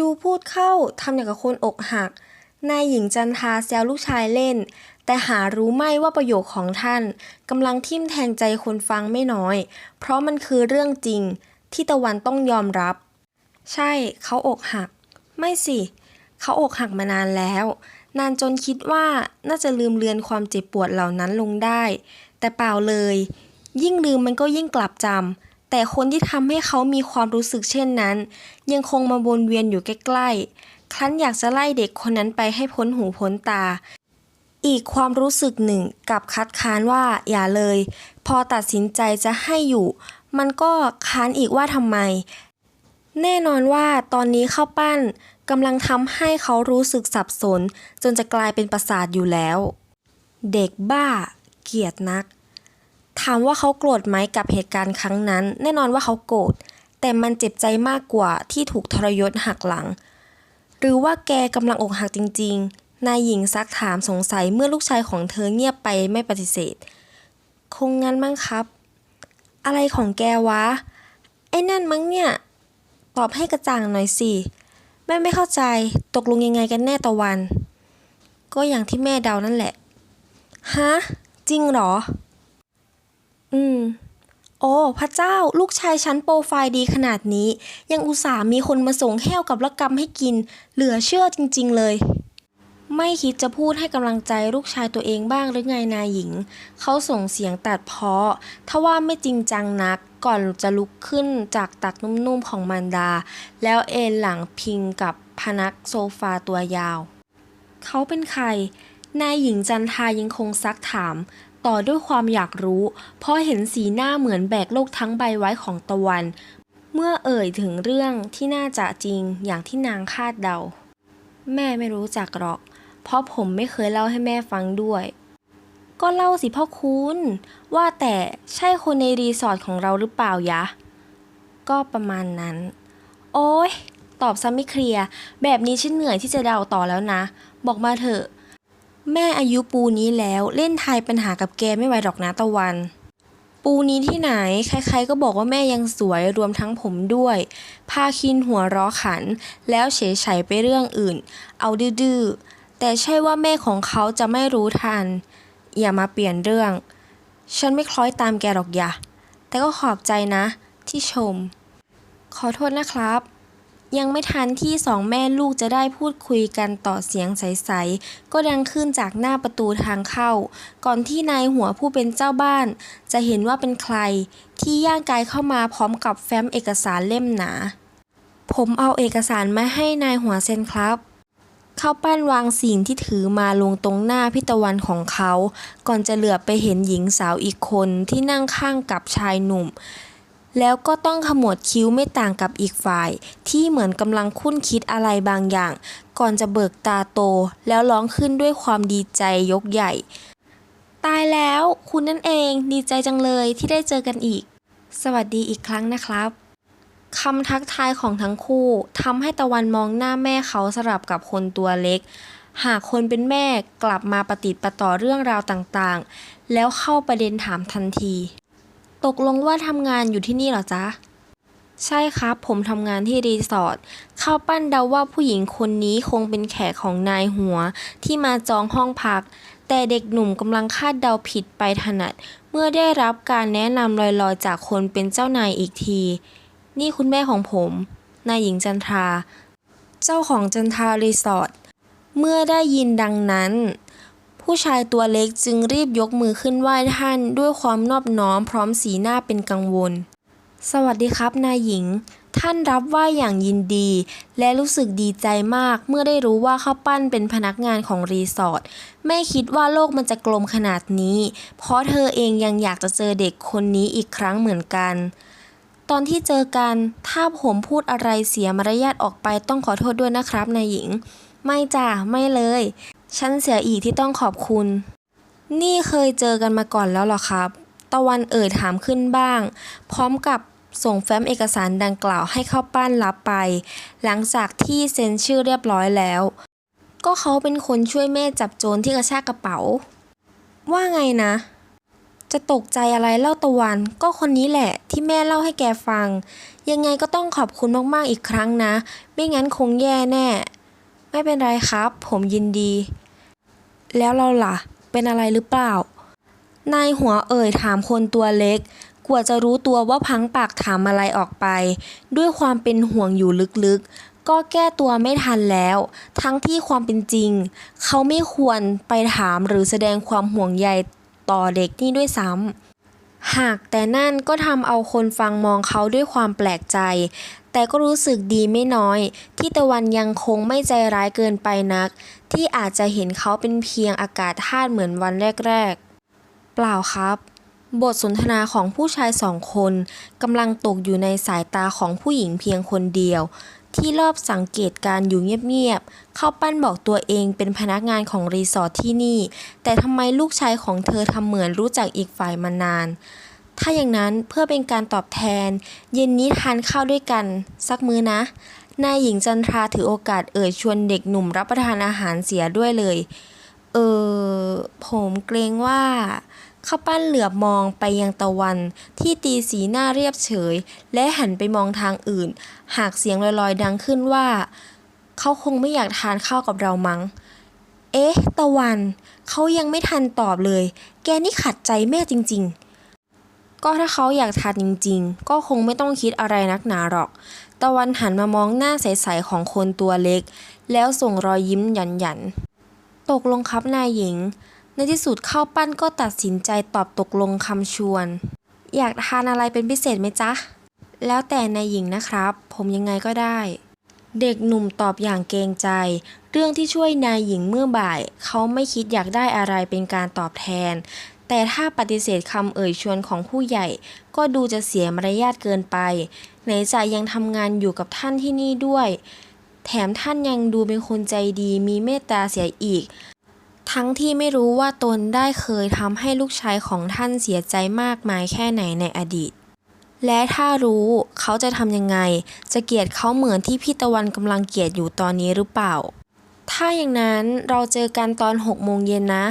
ดูพูดเข้าทำอย่างกับคนอกหัก นายหญิงจันทาแซวลูกชายเล่น แต่หารู้ไม่ว่าประโยคของท่านกำลังทิ่มแทงใจคนฟังไม่น้อย เพราะมันคือเรื่องจริงที่ตะวันต้องยอมรับ ใช่เขาอกหัก ไม่สิ เขาอกหักมานานแล้ว นานจนคิดว่าน่าจะลืมเลือนความเจ็บปวดเหล่านั้นลงได้ แต่เปล่าเลย ยิ่งลืมมันก็ยิ่งกลับจำ แต่คนที่ทำให้เขามีความรู้สึกเช่นนั้น ยังคงมาวนเวียนอยู่ใกล้ๆ ครั้นอยากจะไล่เด็กคนนั้นไปให้พ้นหูพ้นตา อีกความรู้สึกหนึ่งกับคัดค้านว่าอย่าเลย พอตัดสินใจจะให้อยู่ มันก็ค้านอีกว่าทำไม แน่นอนว่าตอนนี้ข้าวปั้นกำลังทำให้เขารู้สึกสับสน จนจะกลายเป็นประสาทอยู่แล้ว เด็กบ้า เกียดนัก ถามว่าเขาโกรธไหมกับเหตุการณ์ครั้งนั้น แน่นอนว่าเขาโกรธ แต่มันเจ็บใจมากกว่าที่ถูกทรยศหักหลัง หรือว่าแกกำลังอกหักจริง ๆ นายหญิงซักถามสงสัยเมื่อลูกชายของเธอเงียบไปไม่ปฏิเสธ คงงั้นมั้งครับ อะไรของแกวะ ไอ้นั่นมั้งเนี่ย ตอบให้กระจ่างหน่อยสิแม่ไม่เข้าใจตกลงยังไงกันแน่ตะวัน ก็อย่างที่แม่เดานั่นแหละ ฮะ จริงเหรอ อืม โอ้พระเจ้าลูกชายฉันโปรไฟล์ดีขนาดนี้ ยังอุตส่าห์มีคนมาส่งแห้วกับละกรรมให้กิน เหลือเชื่อจริง ๆ เลย ไม่คิดจะพูดให้กำลังใจลูกชายตัวเองบ้างหรือไงนายหญิง เขาส่งเสียงตัดเพาะถ้าว่าไม่จริงจังนักก่อนจะลุกขึ้นจากตักนุ่มๆของมารดา แล้วเอนหลังพิงกับพนักโซฟาตัวยาว เขาเป็นใคร นายหญิงจันทายังคงซักถาม ต่อด้วยความอยากรู้ เพราะเห็นสีหน้าเหมือนแบกโลกทั้งใบไว้ของตะวัน เมื่อเอ่ยถึงเรื่องที่น่าจะจริงอย่างที่นางคาดเดา แม่ไม่รู้จักหรอก เพราะผมไม่เคยเล่าให้แม่ฟังด้วย ก็เล่าสิพ่อคุณ ว่าแต่ใช่คนในรีสอร์ทของเราหรือเปล่ายะ ก็ประมาณนั้น โอ้ยตอบซ้ำไม่เคลียร์ แบบนี้ฉันเหนื่อยที่จะเดาต่อแล้วนะ บอกมาเถอะ แม่อายุปูนี้แล้วเล่นทายปัญหากับแกไม่ไหวหรอกนะตะวัน ปูนี้ที่ไหน ใครๆก็บอกว่าแม่ยังสวยรวมทั้งผมด้วย พาคินหัวราะขัน แล้วเฉยไฉไปเรื่องอื่น เอาดื้อๆแต่ใช่ว่าแม่ของเขาจะไม่รู้ทัน อย่ามาเปลี่ยนเรื่อง ฉันไม่คล้อยตามแกหรอกอย่าแต่ก็ขอบใจนะ ที่ชม ขอโทษนะครับ ยังไม่ทันที่สองแม่ลูกจะได้พูดคุยกันต่อเสียงใสๆ ก็ดังขึ้นจากหน้าประตูทางเข้า ก่อนที่นายหัวผู้เป็นเจ้าบ้าน จะเห็นว่าเป็นใคร ที่ย่างกายเข้ามาพร้อมกับแฟ้มเอกสารเล่มหนา ผมเอาเอกสารมาให้นายหัวเซ็นครับเข้าปั้นวางสิ่งที่ถือมาลงตรงหน้าพิตะวันของเขา ก่อนจะเหลือบไปเห็นหญิงสาวอีกคนที่นั่งข้างกับชายหนุ่ม แล้วก็ต้องขมวดคิ้วไม่ต่างกับอีกฝ่าย ที่เหมือนกำลังคุ้นคิดอะไรบางอย่าง ก่อนจะเบิกตาโต แล้วร้องขึ้นด้วยความดีใจยกใหญ่ ตายแล้วคุณนั่นเองดีใจจังเลยที่ได้เจอกันอีก สวัสดีอีกครั้งนะครับคำทักทายของทั้งคู่ทำให้ตะวันมองหน้าแม่เขาสลับกับคนตัวเล็ก หากคนเป็นแม่กลับมาประติดประต่อเรื่องราวต่างๆ แล้วเข้าประเด็นถามทันที ตกลงว่าทำงานอยู่ที่นี่เหรอจ๊ะ ใช่ครับ ผมทำงานที่รีสอร์ทข้าวปั้นเดาว่าผู้หญิงคนนี้คงเป็นแขกของนายหัวที่มาจองห้องพัก แต่เด็กหนุ่มกำลังคาดเดาผิดไปถนัด เมื่อได้รับการแนะนำลอยๆ จากคนเป็นเจ้านายอีกที นี่คุณแม่ของผม นายหญิงจันทรา เจ้าของจันทรารีสอร์ทเมื่อได้ยินดังนั้น ผู้ชายตัวเล็กจึงรีบยกมือขึ้นไหว้ท่านด้วยความนอบน้อมพร้อมสีหน้าเป็นกังวล สวัสดีครับนายหญิง ท่านรับไหว่าอย่างยินดี และรู้สึกดีใจมากเมื่อได้รู้ว่าข้าวปั้นเป็นพนักงานของรีสอร์ทไม่คิดว่าโลกมันจะกลมขนาดนี้ เพราะเธอเองยังอยากจะเจอเด็กคนนี้อีกครั้งเหมือนกันตอนที่เจอกัน ถ้าผมพูดอะไรเสียมารยาทออกไปต้องขอโทษด้วยนะครับนายหญิง ไม่จ้ะไม่เลย ฉันเสียอีกที่ต้องขอบคุณ นี่เคยเจอกันมาก่อนแล้วหรอครับ ตะวันเอ่ยถามขึ้นบ้าง พร้อมกับส่งแฟ้มเอกสารดังกล่าวให้เข้าป้านรับไป หลังจากที่เซ็นชื่อเรียบร้อยแล้ว ก็เขาเป็นคนช่วยแม่จับโจรที่กระชากกระเป๋า ว่าไงนะ จะตกใจอะไรเล่าตะวัน ก็คนนี้แหละที่แม่เล่าให้แกฟัง ยังไงก็ต้องขอบคุณมากๆอีกครั้งนะ ไม่งั้นคงแย่แน่ ไม่เป็นไรครับ ผมยินดี แล้วเราล่ะ เป็นอะไรหรือเปล่า นายหัวเอ่ยถามคนตัวเล็ก กว่าจะรู้ตัวว่าพังปากถามอะไรออกไป ด้วยความเป็นห่วงอยู่ลึกๆ ก็แก้ตัวไม่ทันแล้ว ทั้งที่ความเป็นจริง เขาไม่ควรไปถามหรือแสดงความห่วงใยต่อเด็กนี่ด้วยซ้ำ หากแต่นั่นก็ทำเอาคนฟังมองเขาด้วยความแปลกใจ แต่ก็รู้สึกดีไม่น้อย ที่ตะวันยังคงไม่ใจร้ายเกินไปนัก ที่อาจจะเห็นเขาเป็นเพียงอากาศธาตุเหมือนวันแรก ๆ เปล่าครับ บทสนทนาของผู้ชายสองคนกำลังตกอยู่ในสายตาของผู้หญิงเพียงคนเดียว ที่รอบสังเกตการอยู่เงียบๆเข้าปั้นบอกตัวเองเป็นพนักงานของรีสอร์ทที่นี่ แต่ทำไมลูกชายของเธอทำเหมือนรู้จักอีกฝ่ายมานาน ถ้าอย่างนั้นเพื่อเป็นการตอบแทน เย็นนี้ทานข้าวด้วยกัน สักมื้อนะนายหญิงจันทราถือโอกาสเอ่ยชวนเด็กหนุ่มรับประทานอาหารเสียด้วยเลย เออผมเกรงว่า ข้าวปั้นเหลือบมองไปยังตะวัน ที่ตีสีหน้าเรียบเฉย และหันไปมองทางอื่น หากเสียงลอยๆดังขึ้นว่า เขาคงไม่อยากทานข้าวกับเรามั้ง เอ๊ะ ตะวัน เขายังไม่ทันตอบเลย แกนี่ขัดใจแม่จริง ๆ ก็ถ้าเขาอยากทานจริง ๆ ก็คงไม่ต้องคิดอะไรนักหนาหรอก ตะวันหันมามองหน้าใสๆของคนตัวเล็ก แล้วส่งรอยยิ้มหยันๆตกลงครับนายหญิง ในที่สุดข้าวปั้นก็ตัดสินใจตอบตกลงคำชวน อยากทานอะไรเป็นพิเศษไหมจ๊ะ แล้วแต่นายหญิงนะครับ ผมยังไงก็ได้ เด็กหนุ่มตอบอย่างเกรงใจ เรื่องที่ช่วยนายหญิงเมื่อบ่าย เขาไม่คิดอยากได้อะไรเป็นการตอบแทน แต่ถ้าปฏิเสธคำเอ่ยชวนของผู้ใหญ่ ก็ดูจะเสียมารยาทเกินไป ไหนจะยังทำงานอยู่กับท่านที่นี่ด้วย แถมท่านยังดูเป็นคนใจดีมีเมตตาเสียอีก ทั้งที่ไม่รู้ว่าตนได้เคยทำให้ลูกชายของท่านเสียใจมากมายแค่ไหนในอดีต และถ้ารู้เขาจะทำยังไง จะเกลียดเขาเหมือนที่พี่ตะวันกำลังเกลียดอยู่ตอนนี้หรือเปล่า ถ้าอย่างนั้นเราเจอกันตอนหกโมงเย็นนะ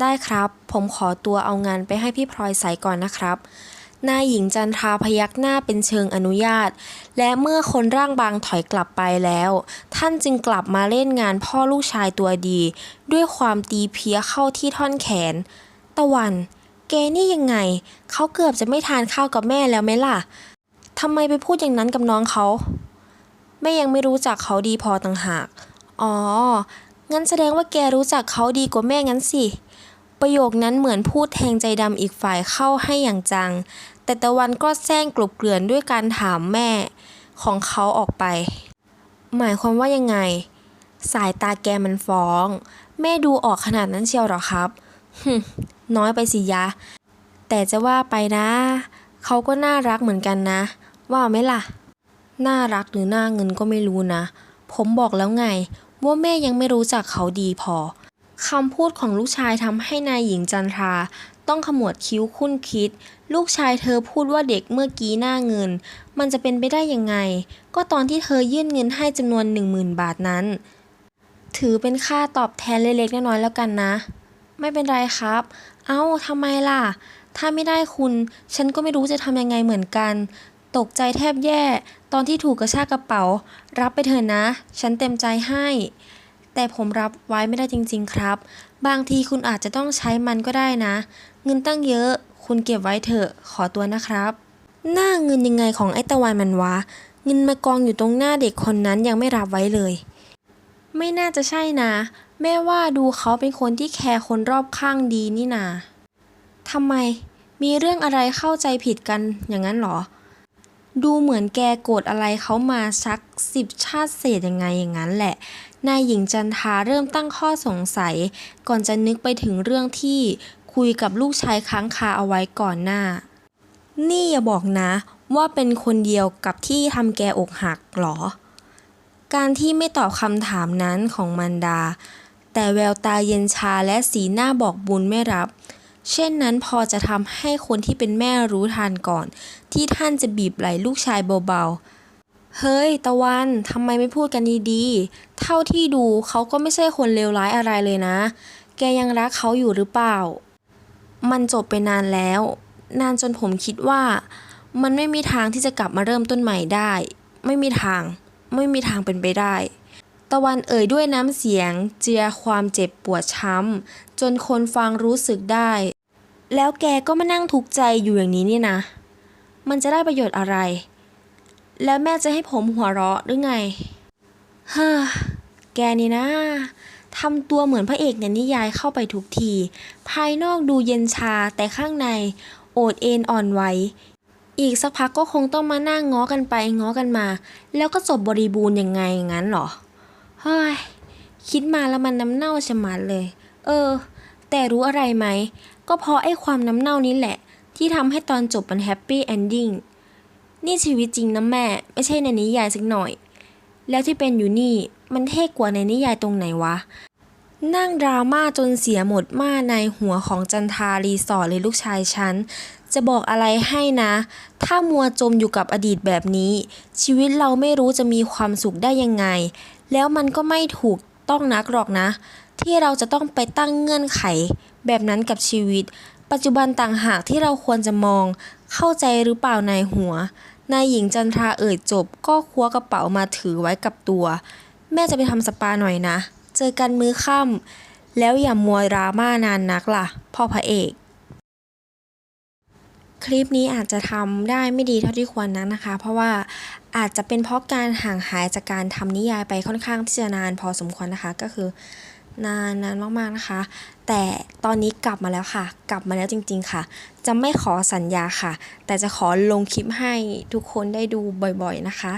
ได้ครับ ผมขอตัวเอางานไปให้พี่พลอยใส่ก่อนนะครับ นายหญิงจันทราพยักหน้าเป็นเชิงอนุญาต และเมื่อคนร่างบางถอยกลับไปแล้ว ท่านจึงกลับมาเล่นงานพ่อลูกชายตัวดี ด้วยความตีเพี้ยเข้าที่ท่อนแขน ตะวัน แกนี่ยังไง เขาเกือบจะไม่ทานข้าวกับแม่แล้วไหมล่ะทำไมไปพูดอย่างนั้นกับน้องเขาแม่ยังไม่รู้จักเขาดีพอต่างหาก อ๋อ งั้นแสดงว่าแกรู้จักเขาดีกว่าแม่งั้นสิ ประโยคนั้นเหมือนพูดแทงใจดำอีกฝ่ายเข้าให้อย่างจัง แต่ตะวันก็แซงกลบเกลื่อนด้วยการถามแม่ของเขาออกไป หมายความว่ายังไง สายตาแกมันฟ้อง แม่ดูออกขนาดนั้นเชียวหรอครับหึน้อยไปสิยะ แต่จะว่าไปนะ เขาก็น่ารักเหมือนกันนะ ว่าไหมล่ะ น่ารักหรือน่าเงินก็ไม่รู้นะ ผมบอกแล้วไง ว่าแม่ยังไม่รู้จักเขาดีพอ คำพูดของลูกชายทำให้นายหญิงจันทราต้องขมวดคิ้วคุ้นคิด ลูกชายเธอพูดว่าเด็กเมื่อกี้หน้าเงิน มันจะเป็นไปได้ยังไง ก็ตอนที่เธอยื่นเงินให้จำนวนหนึ่งหมื่นบาทนั้น ถือเป็นค่าตอบแทนเล็กๆน้อยๆแล้วกันนะ ไม่เป็นไรครับ เอ้าทำไมล่ะ ถ้าไม่ได้คุณ ฉันก็ไม่รู้จะทำยังไงเหมือนกัน ตกใจแทบแย่ ตอนที่ถูกกระชากกระเป๋า รับไปเถอะนะ ฉันเต็มใจให้ แต่ผมรับไว้ไม่ได้จริง ๆ ครับ บางทีคุณอาจจะต้องใช้มันก็ได้นะ เงินตั้งเยอะ คุณเก็บไว้เถอะ ขอตัวนะครับ หน้าเงินยังไงของไอ้ตะวันมันวะ เงินมากองอยู่ตรงหน้าเด็กคนนั้นยังไม่รับไว้เลย ไม่น่าจะใช่นะ แม่ว่าดูเขาเป็นคนที่แคร์คนรอบข้างดีนี่นาทำไม มีเรื่องอะไรเข้าใจผิดกันอย่างนั้นเหรอ ดูเหมือนแกโกรธอะไรเขามาสักสิบชาติเศษยังไงอย่างนั้นแหละ นายหญิงจันทาเริ่มตั้งข้อสงสัย ก่อนจะนึกไปถึงเรื่องที่คุยกับลูกชายค้างคาเอาไว้ก่อนหน้า นี่อย่าบอกนะว่าเป็นคนเดียวกับที่ทำแกอกหักหรอ การที่ไม่ตอบคำถามนั้นของมันดา แต่แววตาเย็นชาและสีหน้าบอกบุญไม่รับ เช่นนั้นพอจะทำให้คนที่เป็นแม่รู้ทันก่อน ที่ท่านจะบีบไหล่ลูกชายเบาๆ เฮ้ย ตะวันทำไมไม่พูดกันดีๆ เท่าที่ดูเขาก็ไม่ใช่คนเลวร้ายอะไรเลยนะ แกยังรักเขาอยู่หรือเปล่า มันจบไปนานแล้ว นานจนผมคิดว่า มันไม่มีทางที่จะกลับมาเริ่มต้นใหม่ได้ ไม่มีทาง ไม่มีทางเป็นไปได้ ตะวันเอ่ยด้วยน้ำเสียง เจียความเจ็บปวดช้ำจนคนฟังรู้สึกได้ แล้วแกก็มานั่งทุกข์ใจอยู่อย่างนี้นี่นะ มันจะได้ประโยชน์อะไร แล้วแม่จะให้ผมหัวเราะหรือไงฮ่าแกนี่นะทำตัวเหมือนพระเอกในนิยายเข้าไปทุกที ภายนอกดูเย็นชาแต่ข้างในโอดเอ็นอ่อนไหว อีกสักพักก็คงต้องมานั่งง้อกันไปง้อกันมา แล้วก็จบบริบูรณ์ยังไงงั้นเหรอ เฮ้ย คิดมาแล้วมันน้ำเน่าชะมัดเลย เออ แต่รู้อะไรไหม ก็เพราะไอ้ความน้ำเน่านี้แหละ ที่ทำให้ตอนจบมันแฮปปี้เอนดิ้ง นี่ชีวิตจริงนะแม่ ไม่ใช่ในนิยายสักหน่อย แล้วที่เป็นอยู่นี่มันเท่กว่าในนิยายตรงไหนวะ นั่งดราม่าจนเสียหมดม่าในหัวของจันทารีสอร์ทเลยลูกชายฉัน จะบอกอะไรให้นะ ถ้ามัวจมอยู่กับอดีตแบบนี้ ชีวิตเราไม่รู้จะมีความสุขได้ยังไง แล้วมันก็ไม่ถูกต้องนักหรอกนะ ที่เราจะต้องไปตั้งเงื่อนไข แบบนั้นกับชีวิต ปัจจุบันต่างหากที่เราควรจะมอง เข้าใจหรือเปล่านายหัว นายหญิงจันทราเอ่ยจบ ก็คว้ากระเป๋ามาถือไว้กับตัว แม่จะไปทำสปาหน่อยนะ เจอกันมื้อค่ำแล้วอย่ามัวดราม่านานนักล่ะ พ่อพระเอก คลิปนี้อาจจะทำได้ไม่ดีเท่าที่ควรนะนะคะ เพราะว่าอาจจะเป็นเพราะการห่างหายจากการทำนิยายไปค่อนข้างที่จะนานพอสมควรนะคะก็คือ นานนานมากๆนะคะ แต่ตอนนี้กลับมาแล้วค่ะ กลับมาแล้วจริง ๆค่ะ จะไม่ขอสัญญาค่ะ แต่จะขอลงคลิปให้ทุกคนได้ดูบ่อยๆนะคะ